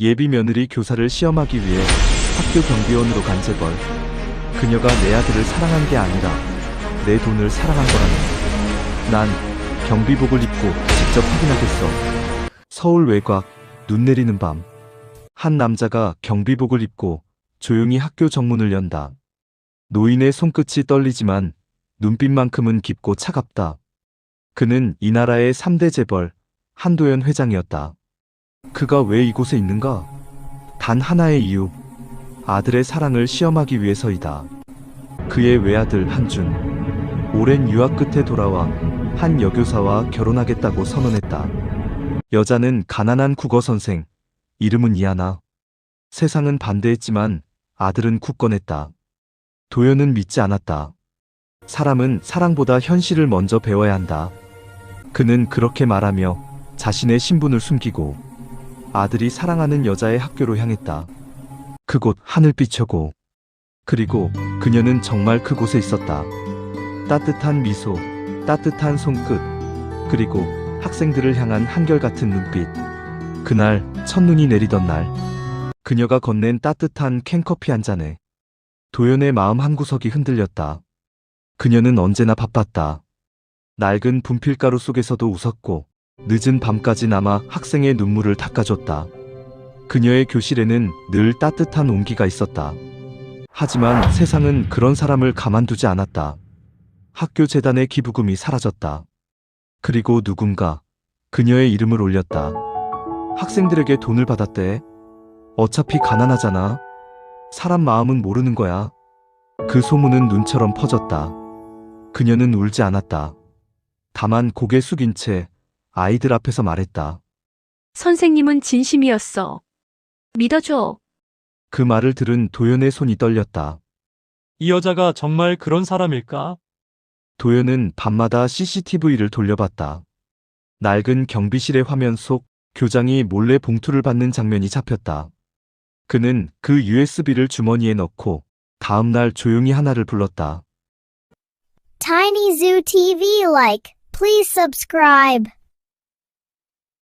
예비 며느리 교사를 시험하기 위해 학교 경비원으로 간 재벌. 그녀가 내 아들을 사랑한 게 아니라 내 돈을 사랑한 거라네. 난 경비복을 입고 직접 확인하겠어. 서울 외곽, 눈 내리는 밤. 한 남자가 경비복을 입고 조용히 학교 정문을 연다. 노인의 손끝이 떨리지만 눈빛만큼은 깊고 차갑다. 그는 이 나라의 3대 재벌, 한도연 회장이었다. 그가 왜 이곳에 있는가? 단 하나의 이유. 아들의 사랑을 시험하기 위해서이다. 그의 외아들 한준. 오랜 유학 끝에 돌아와 한 여교사와 결혼하겠다고 선언했다. 여자는 가난한 국어 선생. 이름은 이하나. 세상은 반대했지만 아들은 굳건했다. 도연은 믿지 않았다. 사람은 사랑보다 현실을 먼저 배워야 한다. 그는 그렇게 말하며 자신의 신분을 숨기고 아들이 사랑하는 여자의 학교로 향했다. 그곳 하늘빛이고 그리고 그녀는 정말 그곳에 있었다. 따뜻한 미소, 따뜻한 손끝, 그리고 학생들을 향한 한결같은 눈빛. 그날 첫눈이 내리던 날 그녀가 건넨 따뜻한 캔커피 한 잔에 도연의 마음 한구석이 흔들렸다. 그녀는 언제나 바빴다. 낡은 분필가루 속에서도 웃었고 늦은 밤까지 남아 학생의 눈물을 닦아줬다. 그녀의 교실에는 늘 따뜻한 온기가 있었다. 하지만 세상은 그런 사람을 가만두지 않았다. 학교 재단의 기부금이 사라졌다. 그리고 누군가 그녀의 이름을 올렸다. 학생들에게 돈을 받았대. 어차피 가난하잖아. 사람 마음은 모르는 거야. 그 소문은 눈처럼 퍼졌다. 그녀는 울지 않았다. 다만 고개 숙인 채 아이들 앞에서 말했다. 선생님은 진심이었어. 믿어줘. 그 말을 들은 도연의 손이 떨렸다. 이 여자가 정말 그런 사람일까? 도연은 밤마다 CCTV를 돌려봤다. 낡은 경비실의 화면 속 교장이 몰래 봉투를 받는 장면이 잡혔다. 그는 그 USB를 주머니에 넣고 다음 날 조용히 하나를 불렀다. Tiny Zoo TV like, please subscribe.